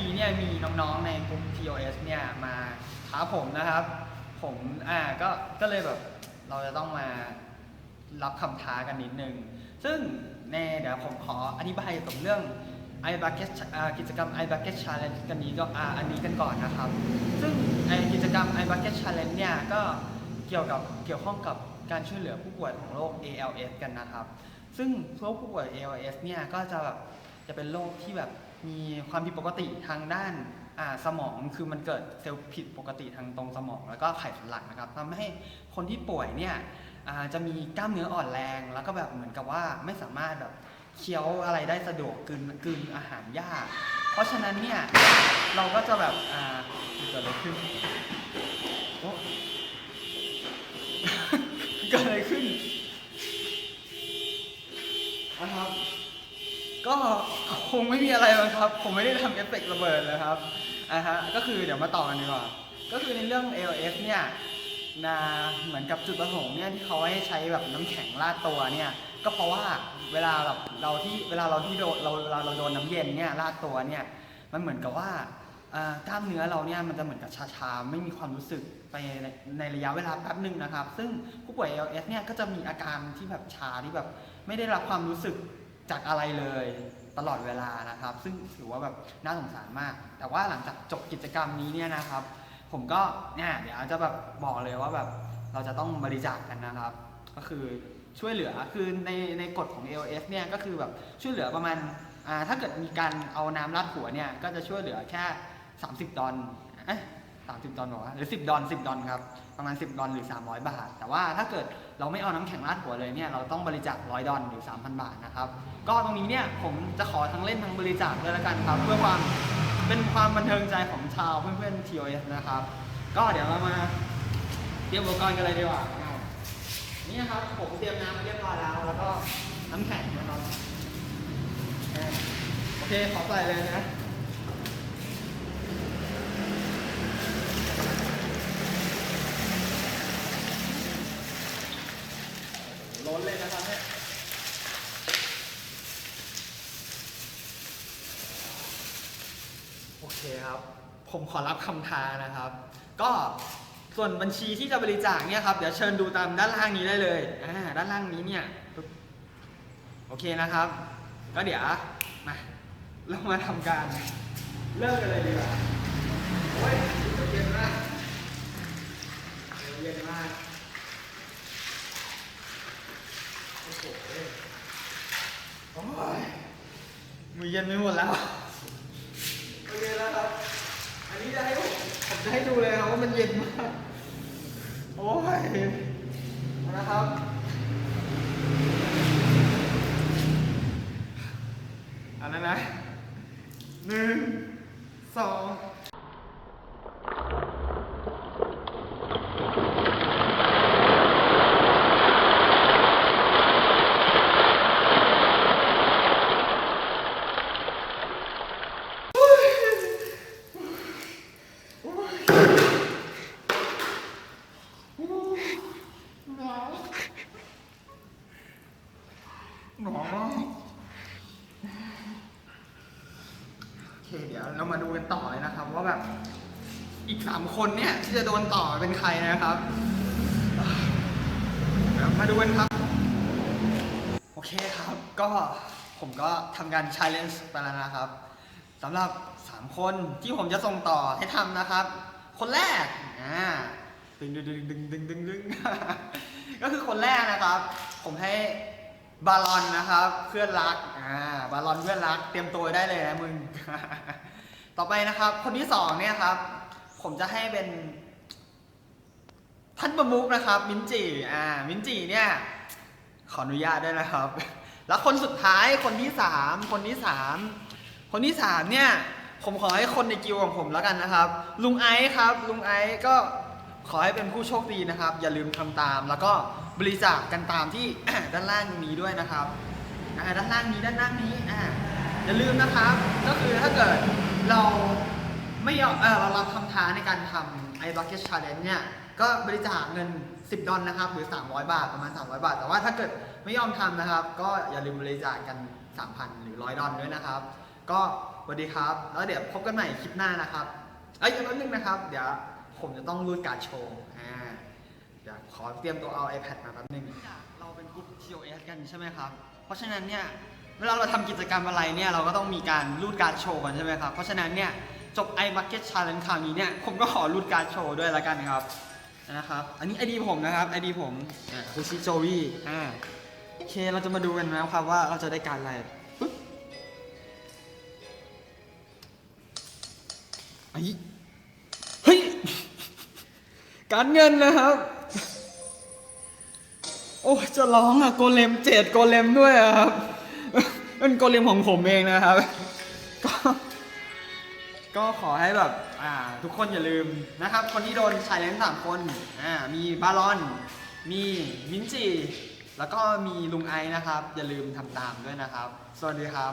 มีเนี่ยมีน้องๆในกลุ่ม TOS เนี่ยมาท้าผมนะครับ ผมอ่าก็ก็เลยแบบเราจะต้องมารับคำท้ากันนิดนึง ซึ่งในเดี๋ยวผมขออธิบายตรงเรื่อง i b u c k e t กิจกรรม i bucket challenge กันนี้ก็อันนี้กันก่อนนะครับ ซึ่งไอกิจกรรม i bucket challenge เนี่ยก็เกี่ยวกับเกี่ยวข้องกับการช่วยเหลือผู้ป่วยของโรค ALS กันนะครับ ซึ่งโรคผู้ป่วย ALS เนี่ยก็จะแบบจะเป็นโรคที่แบบ มีความผิดปกติทางด้านสมองคือมันเกิดเซลล์ผิดปกติทางตรงสมอง แล้วก็ไขสันหลังนะครับทำให้คนที่ป่วยเนี่ยจะมีกล้ามเนื้ออ่อนแรง แล้วก็แบบเหมือนกับว่าไม่สามารถแบบเคี้ยวอะไรได้สะดวกกลืนกลืนอาหารยาก เพราะฉะนั้นเนี่ยเราก็จะแบบเกิดอะไรขึ้นโอ้เกิดอะไรขึ้นนะครับ ก็คงไม่มีอะไรครับ ผมไม่ได้ทำเอฟเฟกต์ระเบิดนะครับอะฮะก็คือเดี๋ยวมาต่อกันดีกว่า ก็คือในเรื่อง ALS เนี่ยนะเหมือนกับจุดประสงค์เนี่ยที่เขาให้ใช้แบบน้ำแข็งราดตัวเนี่ยก็เพราะว่าเวลาแบบเราที่เวลาเราที่โดนเราเวลาเราโดนน้ำเย็นเนี่ยราดตัวเนี่ยมันเหมือนกับว่าอ่ากล้ามเนื้อเราเนี่ยมันจะเหมือนกับชาๆไม่มีความรู้สึกไปในในระยะเวลาแป๊บหนึ่งนะครับ ซึ่งผู้ป่วย ALS เนี่ยก็จะมีอาการที่แบบชาที่แบบไม่ได้รับความรู้สึก จากอะไรเลยตลอดเวลานะครับ ซึ่งถือว่าแบบน่าสงสารมาก แต่ว่าหลังจากจบกิจกรรมนี้เนี่ยนะครับ ผมก็เนี่ยเดี๋ยวจะแบบบอกเลยว่าแบบเราจะต้องบริจาคกันนะครับ ก็คือช่วยเหลือคือในในกฎของ ALS เนี่ยก็คือแบบช่วยเหลือประมาณอ่าถ้าเกิดมีการเอาน้ำราดหัวเนี่ยก็จะช่วยเหลือแค่ 30 ดอลเอ๊ะ 30 ดอลบอหรือ 10 ดอล10 ดอลครับ ประมาณ 10 ดอลหรือ 300 บาท แต่ว่าถ้าเกิดเราไม่เอาน้ำแข็งราดหัวเลยเนี่ย เราต้องบริจาค 100 ดอลหรือ 3,000 บาทนะครับ ก็ตรงนี้เนี่ยผมจะขอทั้งเล่นทั้งบริจาคด้วยล้วกันครับ เพื่อความเป็นความบันเทิงใจของชาวเพื่อนๆ TOS นะครับ ก็เดี๋ยวเรามาเตรียมอุปกรณ์กันเลยดีกว่านี่ครับผมเตรียมน้ำเรียบร้อยแล้ว แล้วก็น้ำแข็งนะครับอ่าโอเค ขอใส่เลยนะ เลยนะครับเนี่ยโอเคครับ ผมขอรับคำท้านะครับ ก็ส่วนบัญชีที่จะบริจาคเนี่ยครับ เดี๋ยวเชิญดูตามด้านล่างนี้ได้เลยอ่าด้านล่างนี้เนี่ย โอเคนะครับ ก็เดี๋ยวมาเรามาทำการเริ่มกันเลยดีกว่าโอ้ยเย็นมากเย็นมาก โอ้โหโอ้ยมือ เย็นไปหมดแล้ว โอเคแล้วครับ อันนี้จะให้ผมผมจะให้ดูเลยครับว่ามันเย็นมาก โอ้ยเอานะครับ อันนั้นนะหนึ่งสองหนาว หนาวมากโอเคเดี๋ยวเรามาดูกันต่อเลยนะครับ ว่าแบบ อีกสามคนเนี่ย ที่จะโดนต่อเป็นใครนะครับมาดูกันครับ โอเคครับ ก็ผมก็ทำการ challenge ไปแล้วนะครับสำหรับ 3 คนที่ผมจะส่งต่อให้ทำนะครับ คนแรกอ่าดึงดึงดึงดึงดึงดึงดึงก็คือคนแรกนะครับ ผมให้ บาลอนนะครับเพื่อนรักอ่าบาลอนเพื่อนรัก เตรียมตัวได้เลยนะมึง ต่อไปนะครับ คนที่สองเนี่ยครับ ผมจะให้เป็น ท่านประมุกนะครับ มินจีอ่ามินจีเนี่ย ขออนุญาตด้วยนะครับ แล้วคนสุดท้ายคนที่สามคนที่สามคนที่สามเนี่ย ผมขอให้คนในกิวของผมแล้วกันนะครับ ลุงไอซ์ครับ ลุงไอซ์ก็ ขอให้เป็นผู้โชคดีนะครับ อย่าลืมทำตาม แล้วก็บริจาคกันตามที่ ด้านล่างนี้ด้วยนะครับอ่าด้านล่างนี้ด้านล่างนี้อ่าอย่าลืมนะครับ ก็คือถ้าเกิดเราไม่ยอมเออเรารับคำท้าในการทำไอ้ bucket challenge เนี่ย ก็บริจาคเงิน 10 ดอลนะครับ หรือ 300 บาทประมาณ 300 บาท แต่ว่าถ้าเกิดไม่ยอมทำนะครับ ก็อย่าลืมบริจาคกัน 3,000 หรือ 100 ดอลด้วยนะครับ ก็สวัสดีครับ แล้วเดี๋ยวพบกันใหม่คลิปหน้านะครับ เอ้ยอีกนิดนึงนะครับ เดี๋ยว ผมจะต้องรูดการ์ดโชว์อ่าเดี๋ยวขอเตรียมตัวเอา iPad มาแป๊บนึงเราเป็นกลุ่ม TOS กันใช่ไหมครับ เพราะฉะนั้นเนี่ยเวลาเราทำกิจกรรมอะไรเนี่ยเราก็ต้องมีการรูดการ์ดโชว์กันใช่ไหมครับ เพราะฉะนั้นเนี่ยจบ iBucket Challenge คราวนี้เนี่ยผมก็ขอรูดการ์ดโชว์ด้วยแล้วกันครับนะครับ อันนี้ ID ผมนะครับ ID ผมคุชิโจวี่อ่าโอเคเราจะมาดูกันนะครับว่าเราจะได้การอะไร การเงินนะครับ โอ้จะร้องอะโกเลมเจ็ดโกเลมด้วยอะครับเป็นโกเลมของผมเองนะครับ ก็ก็ขอให้แบบอ่าทุกคนอย่าลืมนะครับ คนที่โดนชายเลนสามคนอ่ามีบาลอน มีมินจีแล้วก็มีลุงไอนะครับ อย่าลืมทำตามด้วยนะครับ สวัสดีครับ